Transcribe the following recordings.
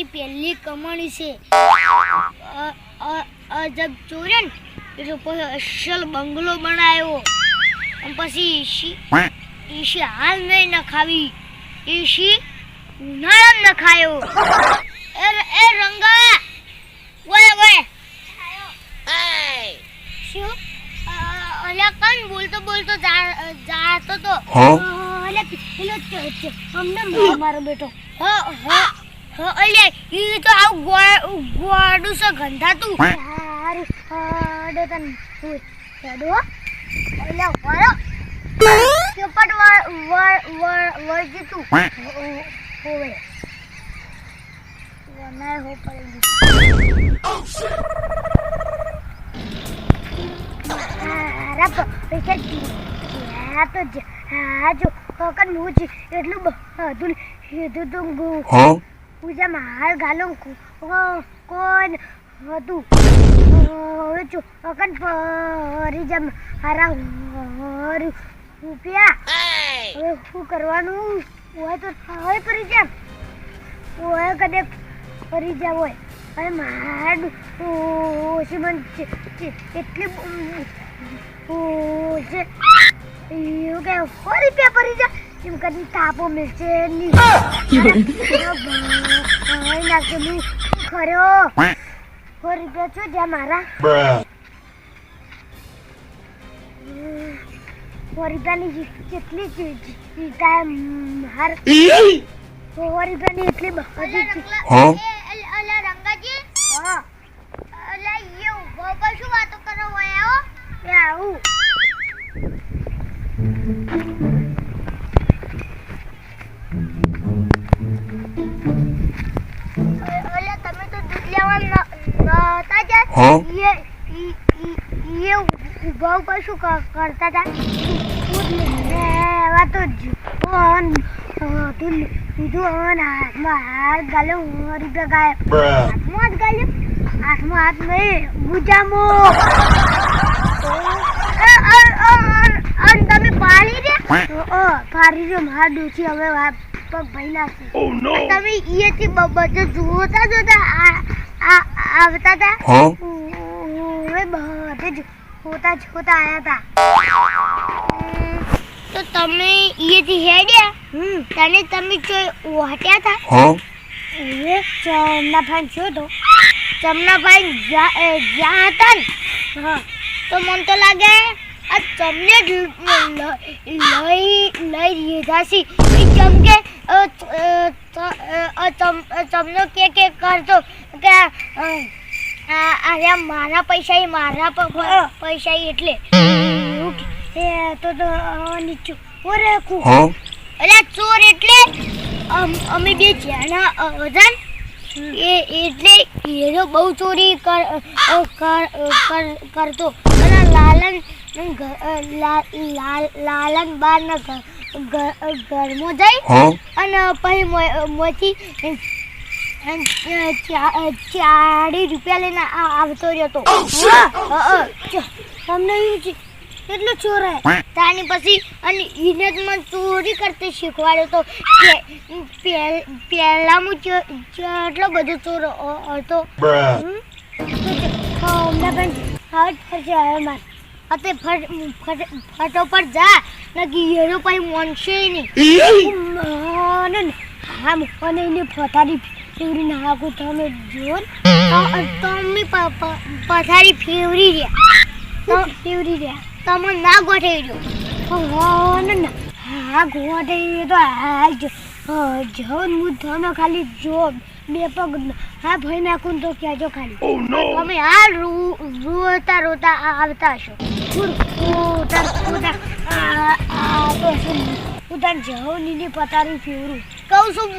મારી પહેલી કમાણી છે. અજબ ચોર્યા ને એટલે પછી અસલ બંગલો બનાવ્યો. અને પછી ઈશી ઈશી હાલ નહીં નખાવી. ઈશી ઉનાળા નખાયો. એ એ રંગા ઓય ઓય શું? અલ્યા કન બોલતો બોલતો જાતો તો? અલ્યા પેલો અમને મારો બેટો. હ હ. હ અલ્યા ઈ તો આવ ગોળ ગોળું છે ગંધાતું. હારું હાડો તન ચડો અલે વાળો ચોપટ વળ વળ વળ વળજી તું. હોવે વનાય હો પડી હારા પ- આ તો હા જો કકન હું જ એટલું બધું લીધું તું Huh? પૂજામાં હાલ ગાલો કોણ હતું? હવે જો કકન ફરી જમ હારા રૂપિયા. હવે શું કરવાનું? હોય તો હવે ફરી જામ. હોય કદે ફરી જાવ હોય. હવે મારું ઓછી મન એટલી ઓછે એવું કે સો રૂપિયા ફરી જા એમ કરી તાપો મિલશે નહીં ભાઈ નાખે હું ખર્યો સો રૂપિયા છો જ્યાં મારા. સો રૂપિયાની કેટલી ચીટા હાર. સો રૂપિયાની એટલી બધી? અલા રંગાજી? હા. અલા યે શું વાતો કરો હોય આવો? આવું. તમે પાડી દે? ઓ પાડી દે માર ડોસી હવે પગ ભાઈ નાખશે Oh no. તમે ઈએથી બધે જોતા જોતા આ- આ- આવતા હતા Huh? હવે બધે જ જોતા જોતા આયા હતા તો તમે ઈએથી હેડ્યા તને તમે જો વાટ્યા હતા Huh? હવે ચમનાભાઈ શું તો ચમનાભાઈ જ્યાં એ જ્યાં હતા ને હા તો મને તો લાગે આ તમને જ લ- લ- લઈ લઈ લીધા છે ઈ કેમ કે અ, અ, ત- અ, તમ- અ, તમને કે કે કરતો કે અ, આ આ મારા પૈસા મારા પૈસા એટલે. તો તો નીચું. ઓરે ખુ Huh? ચોર એટલે અમે બે એ એટલે એ તો બહુ ચોરી કરતો. અને લાલન લાલન બારના ઘરમાં જઈ અને પછી મોથી ચાળી રૂપિયા લઈને આવતો રહ્યો તમને એવું કેટલો ચોર હે. તાની પછી અને જ મને ચોરી કરતી શીખવાડ્યો તો કે પહેલા હું ચ- બધો ચોર હતો. હમણાં પણ હાથ ફરશે હવે માર. ફટ ફટ ફટોફટ જા. હીરો પછી મોનશે નહીં હા મને એને પથારી ફેવરી નાખું તમે જો તમે પથારી ફેવરી રહ્યા. તો ફેવરી રહ્યા. તમે ના ગોઠવી ના. હા ગોઠવી તો હા જો. હા, હું તમે ખાલી જો બે પગ હા ભાઈ નાખું તો કહેજો ખાલી. Oh. તમે હાલ રો- રોતા રોતા આવતા હશો. આ- આવતો હશો ઉદાન જાઉં નીની પતારી ફેવરું કહું છું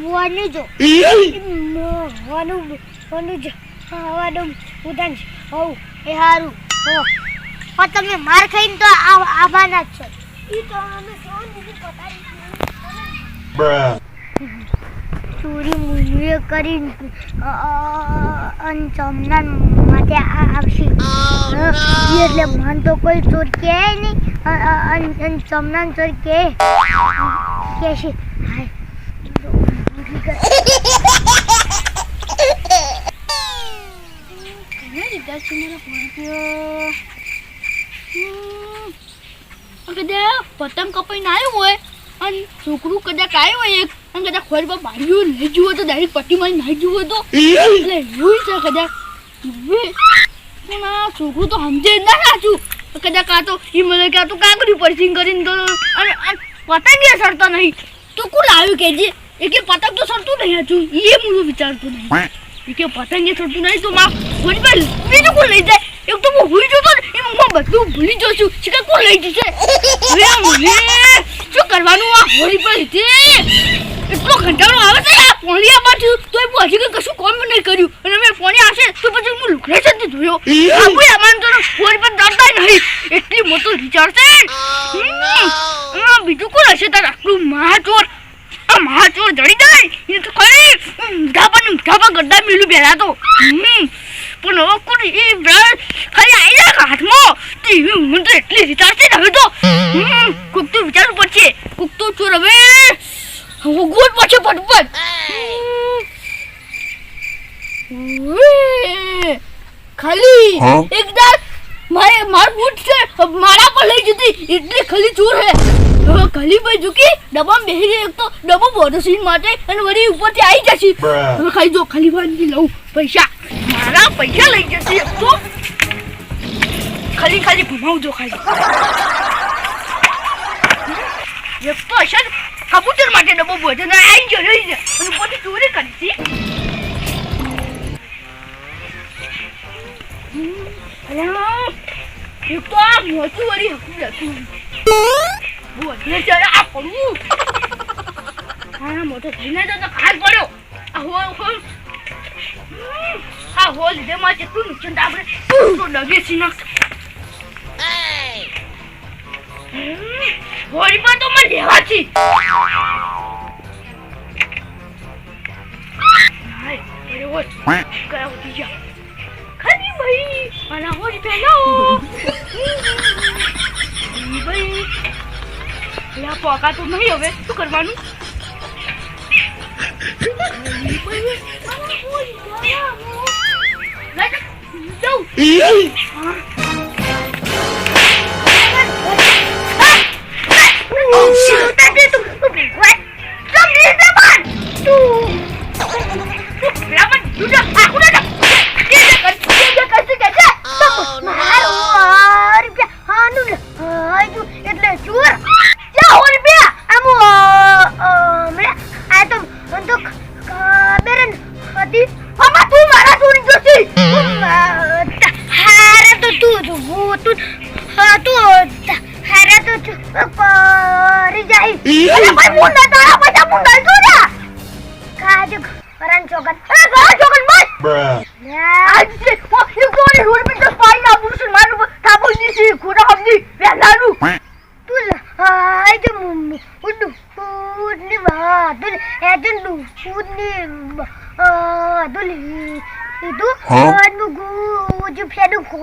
મોવાનું જો મોવાનું જો હવાનું ઉદાન હોવ એ હારું હો તમે માર ખાઈને તો આ- આવવાના જ છો ઈ તો અમે સૌ નીની પતારી. ચોરી મૂલ્ય કરી ચમનાન સોમનાથ માટે આવશે. એટલે મન તો કોઈ ચોર કહે નહીં. ચમનાન ચોર કહે. કહેશે હાય. કદાચ પતંગ કપાઈને આવ્યું હોય અને છોકરું કદાચ આવ્યું હોય એક. અને કદાચ ખોર પર માર્યું નહીં જુઓ તો ડાયરેક્ટ પટ્ટીમાં નહીં જુઓ તો. એટલે એવું છે કદાચ પણ આ છોકરું તો સમજે જ ના સાચું. કદાચ કાં તો એ મને કાં તો કાંકરી પરસિંગ કરીને તો અને પતંગ એ સરતો નહીં. તો કોણ આવ્યું કે જે? એ કે પતંગ તો સરતું નહીં હતું એ હું વિચારતું નહીં. એ કે પતંગ એ સરતું નહીં તો માં ફોન પર બીજું કોઈ લઈ જાય? એક તો હું ભૂલી જતો એમાં હું બધું ભૂલી જઉં છું. કે કોણ લઈ જશે? શું કરવાનું આ હોળી પર લીધે? એટલો કંટાળો આવે છે આ પોણિયા પાછું તો એ હજી કંઈ કશું કામ નહીં કર્યું. અને મેં પોણી આવશે તો પછી હું લુકડે છે જોયો. આપણે અમારે તો ફોન પર ડરતા નહીં. એટલી મોટું વિચાર છે. બીજું કોણ હશે તાર? આટલું મહાચોર. આ મહાચોર જડી જાય. એ તો ખરી. ધાબા ને ધાબા ગડ્ડા મેલું પહેલા તો. પણ હવે કોણ એ બ્રશ ખાલી આવી જાય હાથમાં. તો એવી ઉંમર તો એટલી વિચાર છે હવે તો હમ. કોક તો વિચારવું પડશે કોક તો ચોર હવે ગોળ પાછો ફટફટ ઉએ. મારે માર બૂટ છે મારા પર લઈ જતી. એટલે ખાલી ચોર હે. હવે ભાઈ ઝૂકી ડબ્બામાં બેસી ગઈ એક તો ડબ્બો બોનસીન માટે અને વળી ઉપરથી આવી જશે. હવે ખાલી જો ખાલી ભાઈ લઉં પૈસા. મારા પૈસા લઈ જશે એક તો. ખાલી ખાલી ઘુમાવજો ખાલી. એક તો ને કબૂતર માટે ડબ્બો બોધે આઈ આવી ગયો રહી જાય અને ઉપરથી ચોરી કરી છે તો આ મોટું વળી હતું હતું બોધે છે આ પડવું હા મોટો થઈને તો તો ખાસ પડ્યો આ હોલ હોલ હમ, આ હોલ લીધે માં જેટલું નુકસાન થાય આપણે તો ડગે છી નાખ હોળી પર તો મને લેવા છી હાય, અરે ઓય, કયા ઉઠી જા ખાલી ભાઈ આના હોળી પહેલાઓ ઈ ભાઈ લે પોકા તો નહીં હવે શું કરવાનું ભાઈ, ભાઈ મુંડા તારા પૈસા મુંડા જો જા. કાજુ કરણ ચોકન અરે ગા ચોકન બસ. આજે એ કોને રોડ પર તો પાઈ ના પુરુષ મારું થાપો ની છે ખોટા હમજી વેલાનું. તું હાય તો ઉડુ ઉડની વાદુલ એજન ઉડની વાદુલ itu Huh? anu guju piadu ko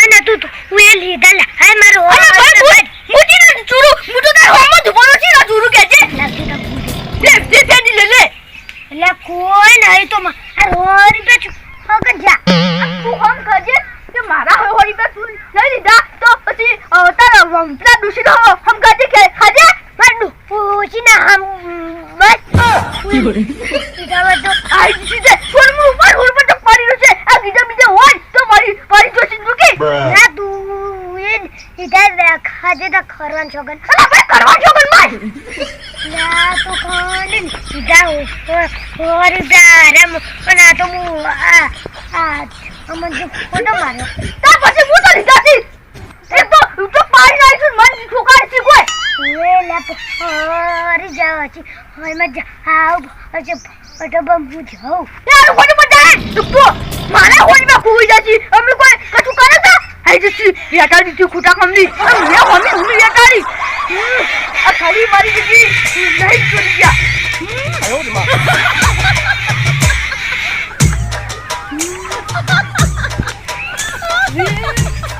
ana tu tu wel hidala hai maro અરે ભાઈ ભૂત મુજી ના ચૂરુ. હું તો તાર હોમો ધુબરો છે તારા દુષિત પેલા હમ કજે કે ખાજે Waduh, pusing ham bas. Tidak આ સીધે ફોન મુ ઉપર પર તો પાડી છે. આ બીજા બીજા હોય તો મારી મારી જોશી મૂકી. ના તું એ ખાજે તા ખરવાન છોગન અલા ભાઈ કરવા છોગન પણ માર. ના તો કોણ જા ઓર દારમ ના તો મુ આ આ અમન જો ફોટો માર્યો. તાર પછી હું તો લીધા એક તો હું તો પાડી નાખી મન ઠોકાડ છે કોઈ એ લે હરી જાવ છે. હોય મજા આવ અજે ફોટો બંબુ જાવ યાર હોળી પર જાય તું મારા હોળી માં ખોઈ જાજી. અમે કોઈ કશું કરે તો આઈ જસી વેટાડી તી ખોટા કમની અમે મમ્મી હું વેટાડી આ ખાલી મારી દીદી